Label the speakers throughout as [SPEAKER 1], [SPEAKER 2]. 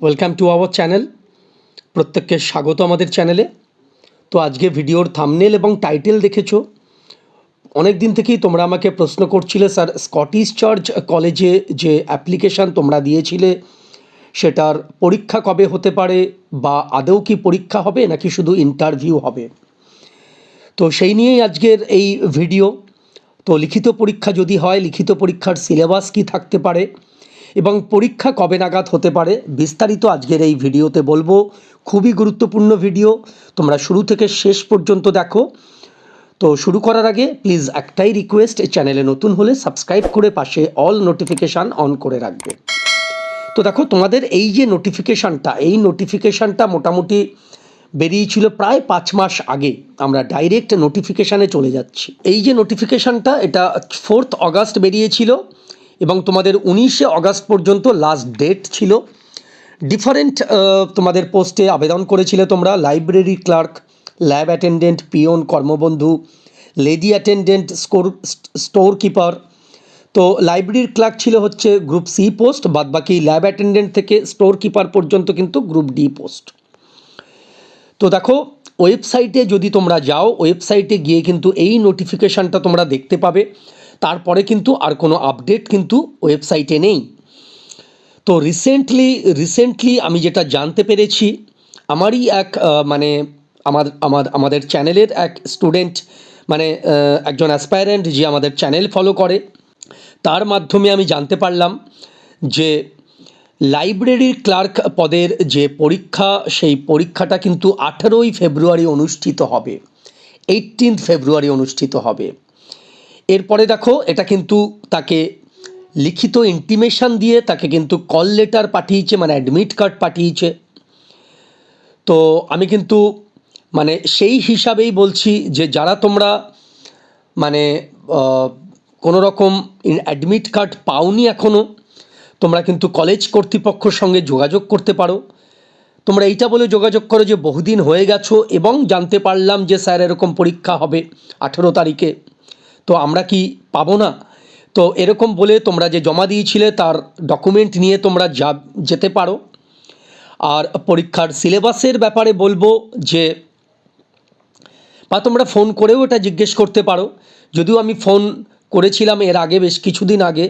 [SPEAKER 1] Welcome to our channel প্রত্যেককে স্বাগত আমাদের চ্যানেলে তো আজকে ভিডিওর থামনেল এবং টাইটেল দেখেছ। অনেক দিন থেকেই তোমরা আমাকে প্রশ্ন করছিলে, স্যার স্কটিশ চার্চ কলেজে যে অ্যাপ্লিকেশান তোমরা দিয়েছিলে, সেটার পরীক্ষা কবে হতে পারে বা আদৌ কি পরীক্ষা হবে নাকি শুধু ইন্টারভিউ হবে? তো সেই নিয়েই আজকের এই ভিডিও তো লিখিত পরীক্ষা যদি হয়, লিখিত পরীক্ষার সিলেবাস কি থাকতে পারে? এবং পরীক্ষা কবে নাগাদ হতে পারে বিস্তারিত আজকের এই ভিডিওতে বলব। খুবই গুরুত্বপূর্ণ ভিডিও। তোমরা শুরু থেকে শেষ পর্যন্ত দেখো। তো শুরু করার আগে প্লিজ একটাই রিকোয়েস্ট চ্যানেলে নতুন হলে সাবস্ক্রাইব করে পাশে অল নোটিফিকেশান অন করে রাখবে। তো দেখো, তোমাদের এই যে নোটিফিকেশানটা এই নোটিফিকেশানটা মোটামুটি বেরিয়েছিল প্রায় পাঁচ মাস আগে। আমরা ডাইরেক্ট নোটিফিকেশানে চলে যাচ্ছি। এই যে নোটিফিকেশানটা এটা ফোর্থ অগাস্ট বেরিয়েছিল। এবং তোমাদের উনিশে অগাস্ট পর্যন্ত লাস্ট ডেট ছিল। ডিফারেন্ট তোমাদের পোস্টে আবেদন করেছিলে তোমরা। Library clerk lab attendant peon কর্মবন্ধু lady attendant score store keeper তো লাইব্রেরির ক্লার্ক ছিল হচ্ছে গ্রুপ সি পোস্ট বাদবাকি ল্যাব অ্যাটেন্ডেন্ট থেকে স্টোর কিপার পর্যন্ত কিন্তু গ্রুপ ডি পোস্ট তো দেখো ওয়েবসাইটে যদি তোমরা যাও ওয়েবসাইটে গিয়ে কিন্তু এই নোটিফিকেশানটা তোমরা দেখতে পাবে। তারপরে কিন্তু আর কোনো আপডেট কিন্তু ওয়েবসাইটে নেই। তো রিসেন্টলি রিসেন্টলি আমি যেটা জানতে পেরেছি, আমারই এক মানে আমার আমার, আমাদের চ্যানেলের এক স্টুডেন্ট মানে একজন অ্যাসপায়ারেন্ট যে আমাদের চ্যানেল ফলো করে, তার মাধ্যমে আমি জানতে পারলাম যে লাইব্রেরির ক্লার্ক পদের যে পরীক্ষা, সেই পরীক্ষাটা কিন্তু আঠেরোই ফেব্রুয়ারি অনুষ্ঠিত হবে এইটিন্থ ফেব্রুয়ারি অনুষ্ঠিত হবে। এরপরে দেখো, এটা কিন্তু তাকে লিখিত ইন্টিমেশন দিয়ে তাকে কিন্তু কল লেটার পাঠিয়েছে মানে অ্যাডমিট কার্ড পাঠিয়েছে। তো আমি কিন্তু মানে সেই হিসাবেই বলছি যে যারা তোমরা মানে কোনো রকম অ্যাডমিট কার্ড পাওনি এখনও তোমরা কিন্তু কলেজ কর্তৃপক্ষের সঙ্গে যোগাযোগ করতে পারো। তোমরা এইটা বলে যোগাযোগ করো যে বহুদিন হয়ে গেছো এবং জানতে পারলাম যে স্যার এরকম পরীক্ষা হবে আঠেরো তারিখে। তো আমরা কি পাবো না? তো এরকম বলে তোমরা যে জমা দিয়েছিলে তার ডকুমেন্ট নিয়ে তোমরা যা, যেতে পারো। আর পরীক্ষার সিলেবাসের ব্যাপারে বলব যে, বা তোমরা ফোন করেও এটা জিজ্ঞেস করতে পারো। যদিও আমি ফোন করেছিলাম এর আগে বেশ কিছুদিন আগে,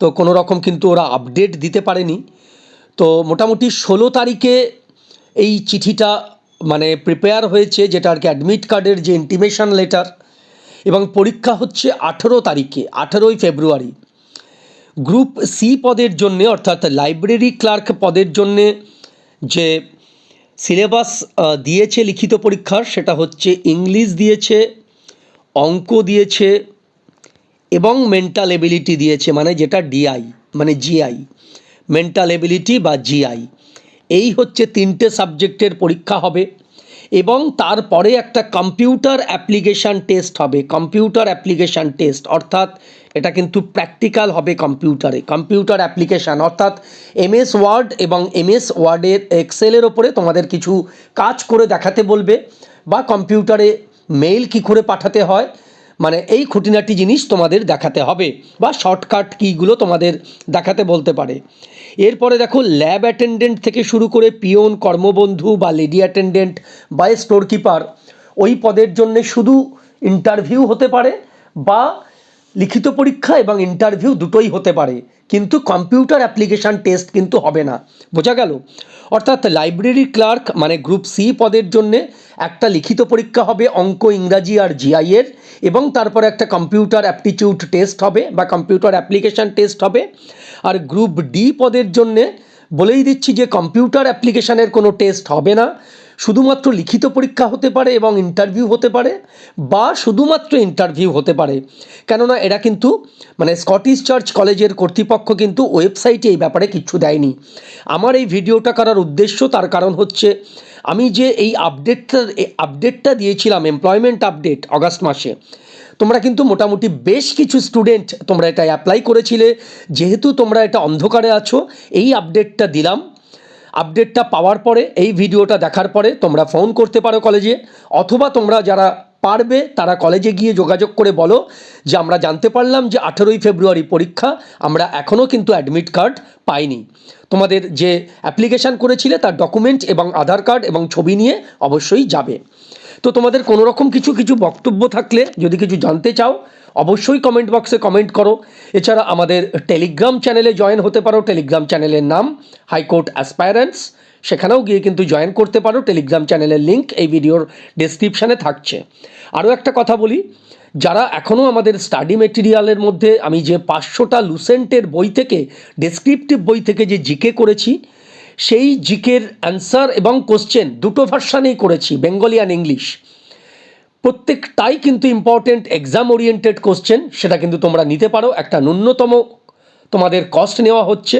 [SPEAKER 1] তো কোনো রকম কিন্তু ওরা আপডেট দিতে পারেনি। তো মোটামুটি ষোলো তারিখে এই চিঠিটা মানে প্রিপেয়ার হয়েছে, যেটা আর কি অ্যাডমিট কার্ডের যে ইন্টিমেশন লেটার এবং পরীক্ষা হচ্ছে আঠেরো তারিখে, আঠেরোই ফেব্রুয়ারি। গ্রুপ সি পদের জন্যে, অর্থাৎ লাইব্রেরি ক্লার্ক পদের জন্যে যে সিলেবাস দিয়েছে লিখিত পরীক্ষার, সেটা হচ্ছে ইংলিশ দিয়েছে, অঙ্ক দিয়েছে এবং মেন্টাল এবিলিটি দিয়েছে মানে যেটা ডিআই মানে জিআই মেন্টাল এবিলিটি বা জিআই এই হচ্ছে তিনটে সাবজেক্টের পরীক্ষা হবে। এবং তারপরে একটা কম্পিউটার অ্যাপ্লিকেশান টেস্ট হবে, কম্পিউটার অ্যাপ্লিকেশান টেস্ট। অর্থাৎ এটা কিন্তু প্র্যাকটিক্যাল হবে কম্পিউটারে, কম্পিউটার অ্যাপ্লিকেশান। অর্থাৎ এমএস ওয়ার্ড এবং এমএস ওয়ার্ডের এক্সেলের ওপরে তোমাদের কিছু কাজ করে দেখাতে বলবে, বা কম্পিউটারে মেইল কী করে পাঠাতে হয় মানে এই খুঁটিনাটি জিনিস তোমাদের দেখাতে হবে বা শর্টকাট কীগুলো তোমাদের দেখাতে বলতে পারে। এরপরে দেখো, ল্যাব অ্যাটেন্ডেন্ট থেকে শুরু করে পিওন, কর্মবন্ধু বা লেডি অ্যাটেন্ডেন্ট বা স্টোর কিপার ওই পদের জন্যে শুধু ইন্টারভিউ হতে পারে বা লিখিত পরীক্ষা এবং ইন্টারভিউ দুটোই হতে পারে। কিন্তু কম্পিউটার অ্যাপ্লিকেশান টেস্ট কিন্তু হবে না। বোঝা গেল? অর্থাৎ লাইব্রেরি ক্লার্ক মানে গ্রুপ সি পদের জন্যে একটা লিখিত পরীক্ষা হবে অঙ্ক, ইংরাজি আর জিআইয়ের এবং তারপরে একটা কম্পিউটার অ্যাপটিটিউড টেস্ট হবে বা কম্পিউটার অ্যাপ্লিকেশান টেস্ট হবে। আর গ্রুপ ডি পদের জন্যে বলেই দিচ্ছি যে কম্পিউটার অ্যাপ্লিকেশানের কোনো টেস্ট হবে না। শুধুমাত্র লিখিত পরীক্ষা হতে পারে এবং ইন্টারভিউ হতে পারে বা শুধুমাত্র ইন্টারভিউ হতে পারে। কেননা এরা কিন্তু মানে স্কটিশ চার্চ কলেজের কর্তৃপক্ষ কিন্তু ওয়েবসাইটে এই ব্যাপারে কিচ্ছু দেয়নি। আমার এই ভিডিওটা করার উদ্দেশ্য তার কারণ হচ্ছে আমি যে এই আপডেটটা আপডেটটা দিয়েছিলাম এমপ্লয়মেন্ট আপডেট অগাস্ট মাসে, তোমরা কিন্তু মোটামুটি বেশ কিছু স্টুডেন্ট তোমরা এটা অ্যাপ্লাই করেছিলে। যেহেতু তোমরা এটা অন্ধকারে আছো, এই আপডেটটা দিলাম। আপডেটটা পাওয়ার পরে, এই ভিডিওটা দেখার পরে তোমরা ফোন করতে পারো কলেজে, অথবা তোমরা যারা পারবে, তারা কলেজে গিয়ে যোগাযোগ করে বলো যে আমরা জানতে পারলাম যে আঠেরোই ফেব্রুয়ারি পরীক্ষা, আমরা এখনও কিন্তু অ্যাডমিট কার্ড পাইনি। তোমাদের যে অ্যাপ্লিকেশান করেছিলে, তার ডকুমেন্ট এবং আধার কার্ড এবং ছবি নিয়ে অবশ্যই যাবে। তো তোমাদের কোনো রকম কিছু কিছু বক্তব্য থাকলে যদি কিছু জানতে চাও, অবশ্যই কমেন্ট বক্সে কমেন্ট করো। এছাড়া আমাদের টেলিগ্রাম চ্যানেলে জয়েন হতে পারো। টেলিগ্রাম চ্যানেলের নাম হাইকোর্ট অ্যাসপায়ারেন্টস সেখানেও গিয়ে কিন্তু জয়েন করতে পারো। টেলিগ্রাম চ্যানেলের লিঙ্ক এই ভিডিওর ডেসক্রিপশানে থাকছে। আরও একটা কথা বলি, যারা এখনও আমাদের স্টাডি মেটেরিয়ালের মধ্যে আমি যে পাঁচশোটা লুসেন্টের বই থেকে ডেসক্রিপটিভ বই থেকে যে জিকে করেছি সেই জিকের অ্যান্সার এবং কোশ্চেন দুটো ভার্সানেই করেছি, বেঙ্গলি অ্যান্ড ইংলিশ প্রত্যেকটাই কিন্তু ইম্পর্টেন্ট এক্সাম ওরিয়েন্টেড কোশ্চেন সেটা কিন্তু তোমরা নিতে পারো। একটা ন্যূনতম তোমাদের কস্ট নেওয়া হচ্ছে।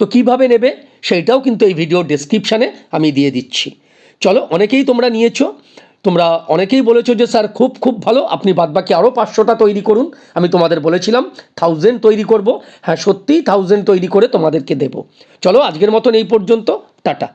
[SPEAKER 1] তো কীভাবে নেবে, সেইটাও কিন্তু এই ভিডিও ডেসক্রিপশানে আমি দিয়ে দিচ্ছি। চলো, অনেকেই তোমরা নিয়েছো। তোমরা অনেকেই বলেছ যে, স্যার, খুব খুব ভালো। আপনি বাদবাকি আরও পাঁচশোটা তৈরি করুন। আমি তোমাদের বলেছিলাম থাউজেন্ড তৈরি করব। হ্যাঁ সত্যিই থাউজেন্ড তৈরি করে তোমাদেরকে দেব। চলো, আজকের মতন এই পর্যন্ত। টাটা।